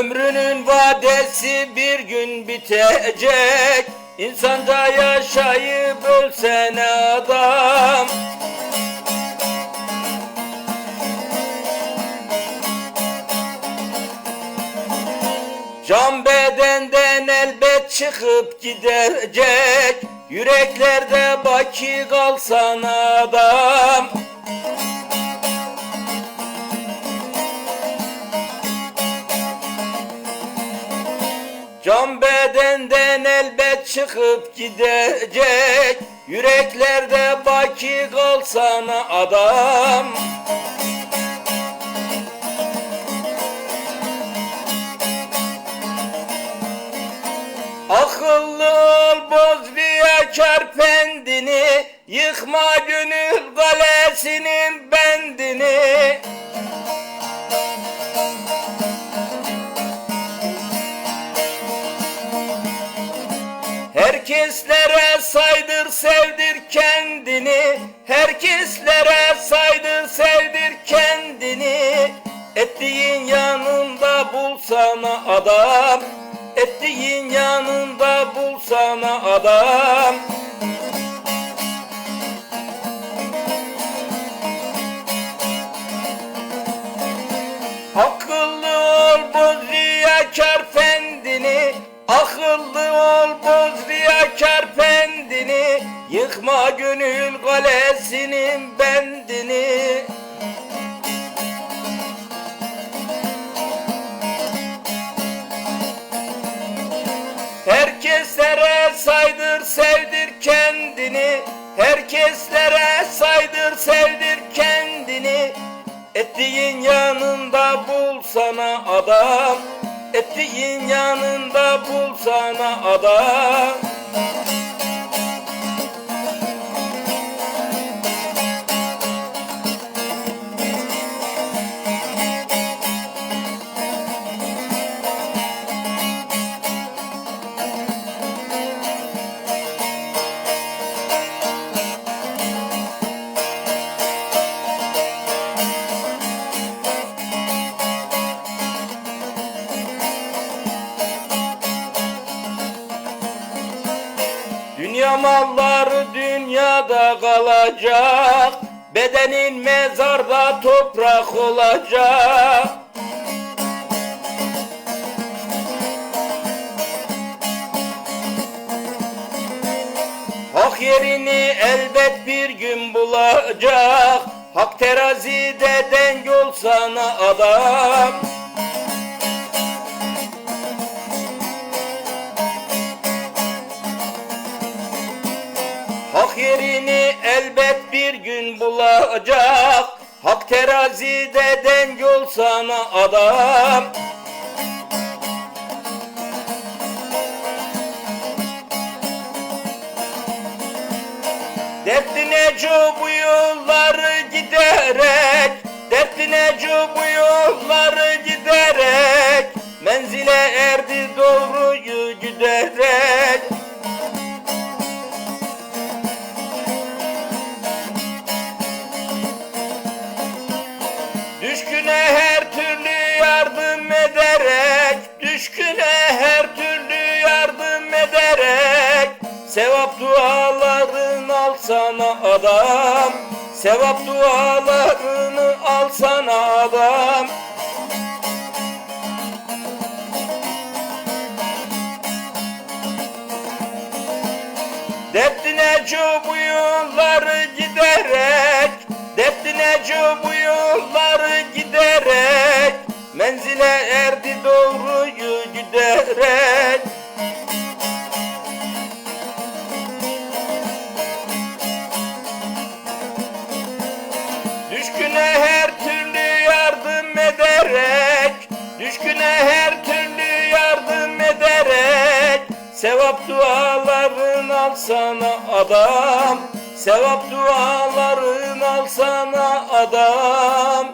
Ömrünün vadesi bir gün bitecek. İnsanca yaşayıp ölsene adam? Can bedenden elbet çıkıp gidecek. Yüreklerde baki kalsan adam Can bedenden elbet çıkıp gidecek. Yüreklerde baki kalsan adam? Akıllı ol boz riyakar pendini Yıkma gönül kalesinin Herkeslere saydır sevdir kendini. Herkeslere saydır sevdir kendini. Ettiğin yanında bulsana adam. Ettiğin yanında bulsana adam Gönül kalesinin bendini. Herkeslere saydır sevdir kendini. Herkeslere saydır sevdir kendini. Ettiğin yanında bulsana adam. Ettiğin yanında bulsana adam Dünya malları dünyada kalacak Bedenin mezarda toprak olacak. Hak yerini elbet bir gün bulacak Hak terazide denk olsana adam yerini elbet bir gün bulacak. Hak terazide denk olsana adam. Dertline bu yolları giderek Dertline bu Düşküne her türlü yardım ederek Düşküne her türlü yardım ederek. Sevap dualarını alsana adam Sevap dualarını alsana adam. Dertline bu yolları giderek Dertline bu erdi doğruyu giderek Düşküne her türlü yardım ederek Düşküne her türlü yardım ederek Sevap duaların alsana adam Sevap duaların alsana adam